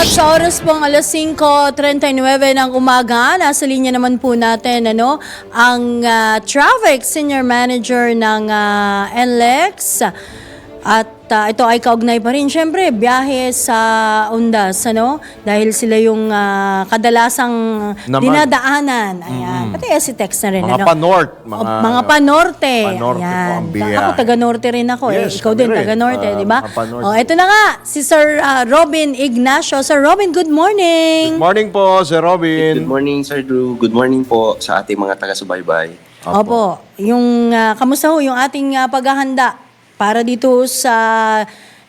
At sa oras pong alas 5.39 ng umaga, nasa linya naman po natin ano, ang ah, traffic senior manager ng ah, NLEX. At ah, ito ay kaugnay pa rin, syempre, biyahe sa Ondas, ano? Dahil sila yung ah, kadalasang Naman. dinadaanan. Ayan. Pati si text na rin. Mga ano? pa-north, O, mga- mga panorte. Panorte po Ayan. ang biyahe. Ako, taga-norte rin ako. eh. Yes, Ikaw kami din, rin. taga-norte, Ah, di ba? mga panorte. O, ito na nga, si Sir ah, Robin Ignacio. Sir Robin, good morning. Good morning po, Sir Good Robin. morning, Sir Drew. Good morning po sa ating mga taga-subaybay. Opo. Yung, ah, kamusta ho yung ating ah, paghahanda para dito sa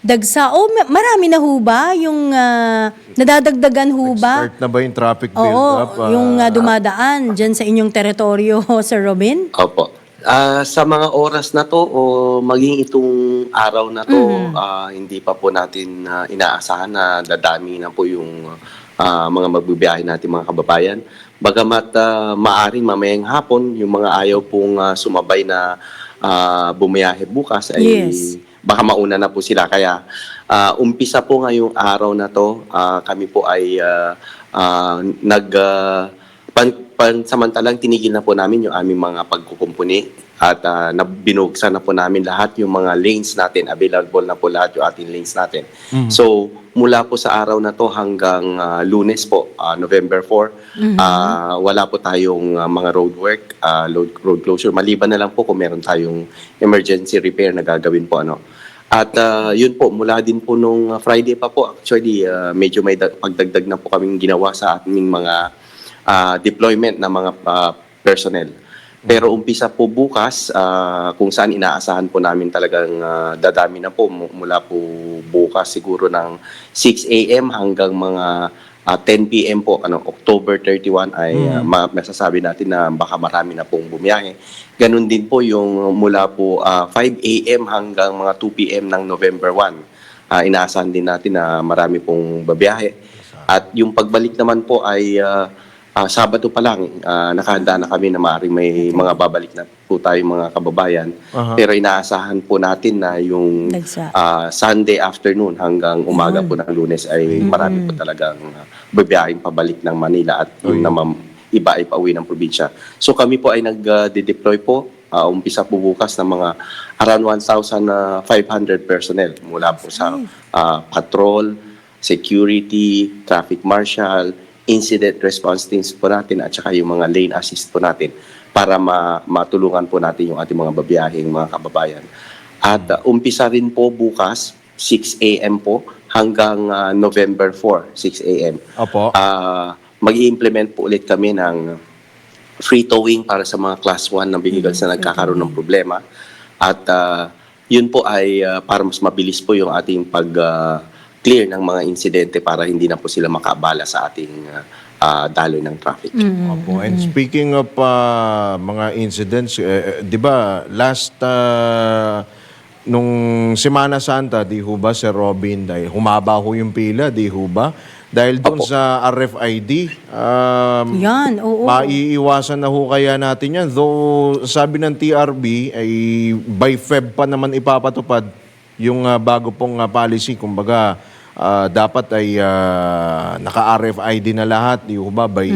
Dagsa? O, ma- marami na ho ba yung ah, nadadagdagan ho ba? Start na ba yung traffic Oo, build-up? Ah, yung ah, dumadaan dyan sa inyong teritoryo, Sir Robin? Opo. Ah, sa mga oras na to o maging itong araw na to, Mm-hmm. ah, hindi pa po natin ah, inaasahan na dadami na po yung ah, mga magbibiyahe natin mga kababayan. Bagamat ah, maaring mamayang hapon, yung mga ayaw pong ah, sumabay na ah, bumiyahe bukas ay Yes. baka mauna na po sila. Kaya ah, umpisa po ngayong araw na to, ah, kami po ay ah, ah, nag ah, pan, pansamantalang tinigil na po namin yung aming mga pagkukumpuni at uh, nabinuksan na po namin lahat yung mga lanes natin, available na po lahat yung ating lanes natin. So, mula po sa araw na to hanggang ah, lunes po, ah, November 4, ah, wala po tayong ah, mga road work, ah, road, road closure. Maliban na lang po kung meron tayong emergency repair na gagawin po. ano At ah, yun po, mula din po nung Friday pa po, actually, ah, medyo may dag- pagdagdag na po kaming ginawa sa aming mga ah, deployment ng mga ah, personnel. Pero umpisa po bukas, ah, kung saan inaasahan po namin talagang ah, dadami na po mu- mula po bukas siguro ng 6 a.m. hanggang mga ah, 10 p.m. po, ano, October 31 ay ma- masasabi natin na baka marami na pong bumiyahe. Ganun din po yung mula po ah, 5 a.m. hanggang mga 2 p.m. ng November 1. Ah, inaasahan din natin na marami pong babiyahe. At yung pagbalik naman po ay ah, ah, Sabado pa lang, ah, nakahanda na kami na maaaring may mga babalik na po tayo mga kababayan. Aha. Pero inaasahan po natin na yung ah, Sunday afternoon hanggang umaga po ng lunes ay marami po talagang uh, babiyahing pabalik ng Manila at yung naman iba ay pauwi ng probinsya. So kami po ay nag-deploy po ah, umpisa po bukas ng mga around 1,500 personnel mula po sa ah, patrol, security, traffic marshal, incident response teams po natin at saka yung mga lane assist po natin para ma- matulungan po natin yung ating mga babiyahing mga kababayan. At uh, umpisa rin po bukas, 6 a.m. po hanggang uh, November 4, 6 a.m. Opo. Ah, mag-i-implement po ulit kami ng free towing para sa mga class 1 na vehicles na nagkakaroon ng problema. At ah, yun po ay ah, para mas mabilis po yung ating pag ah, clear ng mga insidente para hindi na po sila makabala sa ating ah, ah, daloy ng traffic. Opo. And speaking of ah, mga incidents, eh, eh, 'di ba last ah, nung Semana Santa, di ho ba Sir Robin, dahil humaba ho yung pila, di ho ba? Dahil doon sa RFID, um, Yan, oo. maiiwasan na ho kaya natin yan. Though sabi ng TRB ay by Feb pa naman ipapatupad yung ah, bago pong ah, policy. Kumbaga, ah, dapat ay ah, naka-RFID na lahat, di ba, by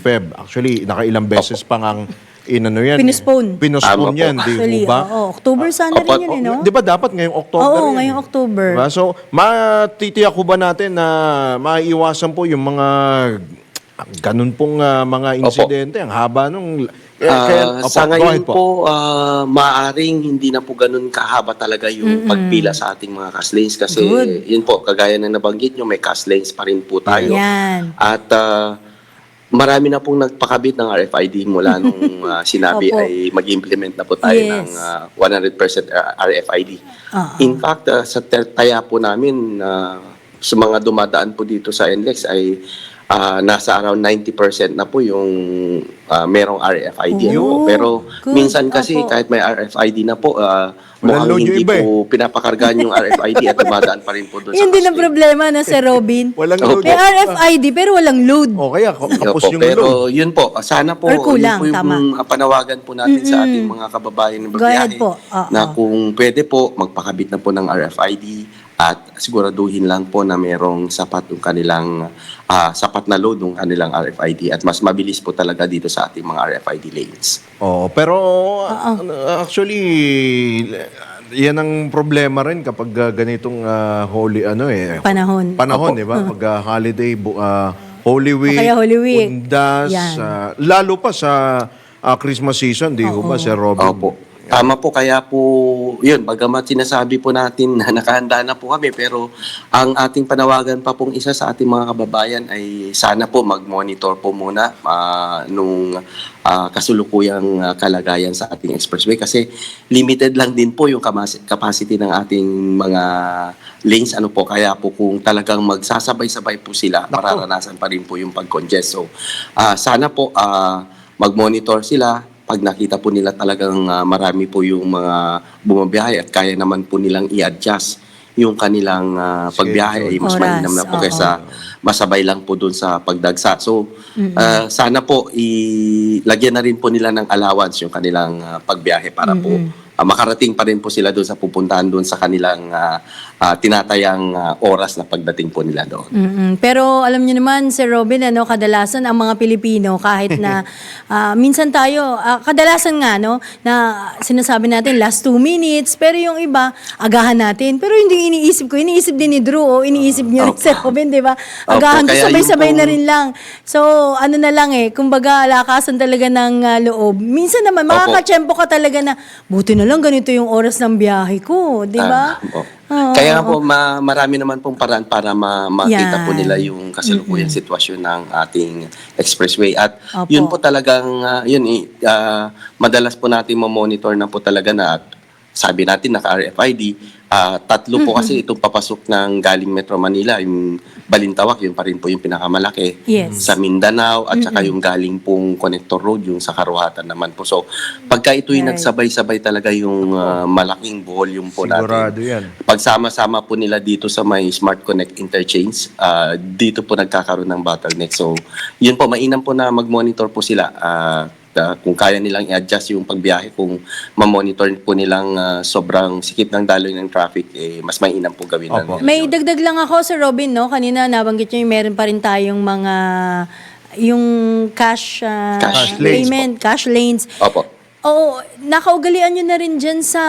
Feb. Actually, nakailang beses pa ngang inano yan. Pinospone. Pinospone Tama po. yan, di Actually, ba? oo, October sana Opo, rin yun, eh, no? Di ba dapat ngayong October Oo, yan, ngayong eh? October. Diba? So, matitiyak ko ba natin na maiiwasan po yung mga ganun pong ah, mga insidente? Ang haba nung... Eh, Ah, opo, sa ngayon ahead po, ah, maaring hindi na po ganun kahaba talaga yung pagpila sa ating mga cast lanes kasi Good. yun po, kagaya ng nabanggit nyo, may cast lanes pa rin po tayo. Yan. At ah, marami na pong nagpakabit ng RFID mula nung ah, sinabi Opo. ay mag-implement na po tayo Yes. ng ah, 100% RFID. Oo. In fact, ah, sa ter- taya po namin, ah, sa mga dumadaan po dito sa NLEX ay ah, nasa around 90% na po yung ah, merong RFID. Oh, ano. Pero good. minsan kasi Opo. kahit may RFID na po, ah, Walang mukhang load yung hindi iba eh. po pinapakargaan yung RFID at dumadaan pa rin po doon sa ang custody. problema na Sir Robin. Walang load. May RFID pero walang load. O kaya, kapos yung pero load. yun po, sana po, Or kulang, yun po yung tama. panawagan po natin sa ating mga kababayan ng Go ahead babiyahe po. Oo. na kung pwede po, magpakabit na po ng RFID at siguraduhin lang po na merong sapat yung kanilang ah, sapat na load ng kanilang RFID at mas mabilis po talaga dito sa ating mga RFID lanes. Oo, pero uh, actually yan ang problema rin kapag uh, ganitong uh, holy ano eh Panahon. panahon, di ba? Pag uh, holiday, bu- uh, Holy Week, kaya Holy Week. Undas, Yan. uh, lalo pa sa uh, Christmas season, di ho ba, Sir Robin? Opo. Tama po, kaya po, yun, bagamat sinasabi po natin na nakahanda na po kami, pero ang ating panawagan pa pong isa sa ating mga kababayan ay sana po mag-monitor po muna ah, nung ah, kasulukuyang ah, kalagayan sa ating expressway kasi limited lang din po yung capacity ng ating mga lanes. Ano po, kaya po kung talagang magsasabay-sabay po sila, mararanasan pa rin po yung pag-congest. So, ah, sana po ah, mag-monitor sila, pag nakita po nila talagang ah, marami po yung mga bumabiyahe at kaya naman po nilang i-adjust yung kanilang ah, pagbiyahe ay mas Oras, mainam na po kaysa masabay lang po doon sa pagdagsa. So, ah, sana po ilagyan na rin po nila ng allowance yung kanilang ah, pagbiyahe para po ah, makarating pa rin po sila doon sa pupuntahan doon sa kanilang ah, ah, tinatayang ah, oras na pagdating po nila doon. Mm-mm. Pero alam niyo naman, Sir Robin, ano, kadalasan ang mga Pilipino, kahit na ah, minsan tayo, ah, kadalasan nga, no, na sinasabi natin last two minutes, pero yung iba, agahan natin. Pero hindi iniisip ko, iniisip din ni Drew, o iniisip niyo Opo. Sir Robin, di ba? Agahan ko, kaya sabay-sabay yung na pong- rin lang. So, ano na lang eh, kumbaga, lakasan talaga ng ah, loob. Minsan naman, makakachempo ka talaga na, buti na lang ganito yung oras ng biyahe ko, di ba? Ah, oo. Oo. Kaya nga po, ma- marami naman pong paraan para ma- makita Yan. po nila yung kasalukuyang sitwasyon ng ating expressway. At Opo. yun po talagang, ah, yun, eh, ah, madalas po natin mamonitor na po talaga na sabi natin naka-RFID, ah, tatlo po kasi itong papasok ng galing Metro Manila, yung Balintawak, yun pa rin po yung pinakamalaki. Yes. Sa Mindanao at saka yung galing pong Connector Road, yung sa Karuhatan naman po. So, pagka ito'y Right. nagsabay-sabay talaga yung ah, malaking volume po natin. Sigurado yan. Pagsama-sama po nila dito sa may Smart Connect Interchange, ah, dito po nagkakaroon ng bottleneck. So, yun po, mainam po na mag-monitor po sila. Ah, kung kaya nilang i-adjust yung pagbiyahe, kung ma-monitor po nilang ah, sobrang sikip ng daloy ng traffic, eh, mas mainam po gawin na Opo. May dagdag lang ako sa Robin, no? Kanina nabanggit nyo yung meron pa rin tayong mga yung cash, ah, Cash lanes payment, cash lanes. Opo. Oo, nakaugalian nyo na rin dyan sa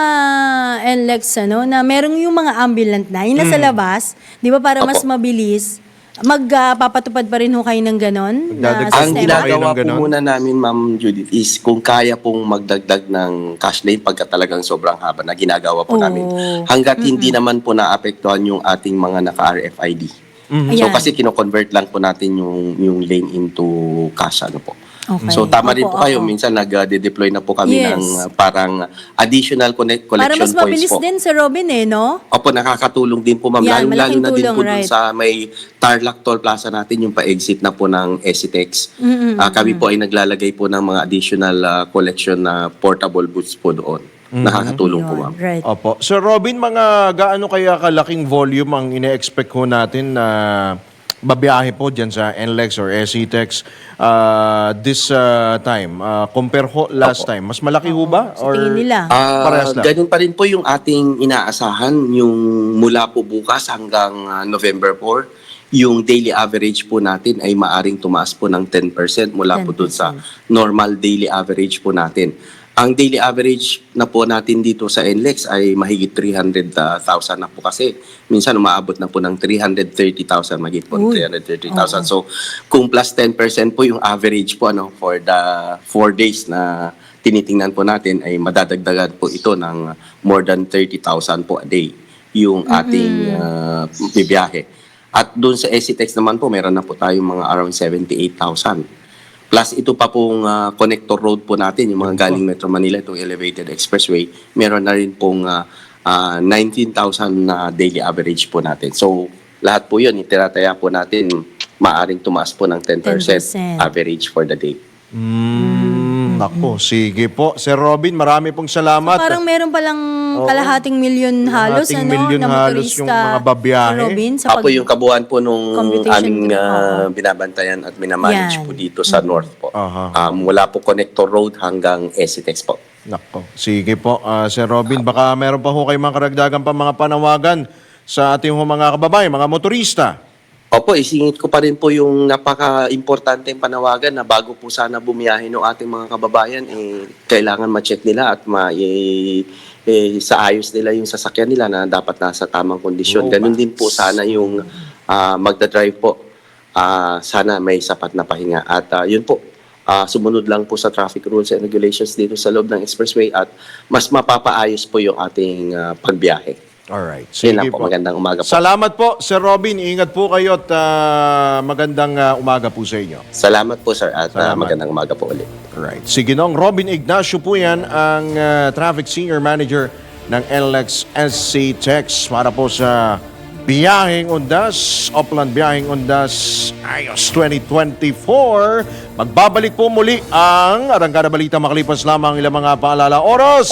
NLEX, ano, na merong yung mga ambulant na, yung nasa labas, di ba, para mas Opo. mabilis, magpapatupad pa rin ho kayo ng ganon na Magdadagdag Ang Sistema. sistema? ginagawa Kayo ng po muna namin, Ma'am Judith, is kung kaya pong magdagdag ng cash lane pagka talagang sobrang haba na ginagawa po Oo. namin. Hanggat hindi naman po naapektuhan yung ating mga naka-RFID. So Ayan. kasi kino-convert lang po natin yung yung lane into cash ano po. Okay. So tama rin Opo, po kayo, opo. minsan nag-deploy na po kami Yes. ng uh, parang additional connect Para collection mas points mabilis po. din sa Robin, eh, no? Opo, nakakatulong din po ma'am. Yan, Lalo, lalo malaking na din tulong, po dun right. sa may Tarlac Toll Plaza natin, yung pa-exit na po ng Esitex. Ah, kami po ay naglalagay po ng mga additional ah, collection na portable booths po doon. Nakakatulong po ma'am. Right. Opo. Sir Robin, mga gaano kaya kalaking volume ang ine-expect ho natin na babiyahe po dyan sa NLEX or SETEX uh, this uh, time? Uh, compare ho last time. Mas malaki ho ba? Sa tingin nila. Ah, Parehas lang. ganun pa rin po yung ating inaasahan, yung mula po bukas hanggang ah, November 4, yung daily average po natin ay maaring tumaas po ng 10% mula po doon sa normal daily average po natin. Ang daily average na po natin dito sa NLEX ay mahigit 300,000 na po kasi minsan umaabot na po ng 330,000 magit po ng Uy. 330,000. So kung plus 10% po yung average po ano for the 4 days na tinitingnan po natin ay madadagdagan po ito ng more than 30,000 po a day yung ating uh, bibiyahe. At doon sa SCTEX naman po, meron na po tayong mga around 78,000. Plus ito pa pong ah, connector road po natin, yung mga galing Metro Manila, itong elevated expressway, meron na rin pong ah, ah, 19,000 na daily average po natin. So lahat po yun, itinataya po natin, maaring tumaas po ng 10%, 10%. average for the day. Mm, Nako, sige po. Sir Robin, marami pong salamat. Parang meron palang kalahating milyon halos, Kalahating ano, milyon na halos motorista. yung mga babiyahe. Sir Robin, sa Ako pag- yung kabuuan po nung Computation aming din, ah, binabantayan at minamanage Yan. po dito sa North po. Aha. Um, mula po Connector Road hanggang Esitex po. Nako, sige po. Ah, Sir Robin, baka meron pa ho kayo mga karagdagan pa mga panawagan sa ating mga kababayan, mga motorista. Opo, isingit ko pa rin po yung napaka-importante panawagan na bago po sana bumiyahe ng ating mga kababayan, eh, kailangan ma-check nila at ma eh, eh, sa ayos nila yung sasakyan nila na dapat nasa tamang kondisyon. Oo, Ganun din po sana yung ah, magdadrive po. Ah, sana may sapat na pahinga. At ah, yun po, ah, sumunod lang po sa traffic rules and regulations dito sa loob ng expressway at mas mapapaayos po yung ating ah, pagbiyahe. Alright. Yun lang po, magandang umaga po. Salamat po, Sir Robin. Ingat po kayo at ah, magandang ah, umaga po sa inyo. Salamat po sir at ah, Salamat. magandang umaga po ulit. Alright. Si Ginong Robin Ignacio po yan, ang ah, Traffic Senior Manager ng NLEX SC Tex para po sa Biyaheng Undas, Upland Biyaheng Undas, Ayos 2024. Magbabalik po muli ang Arangkada Balita makalipas lamang ilang mga paalala oras.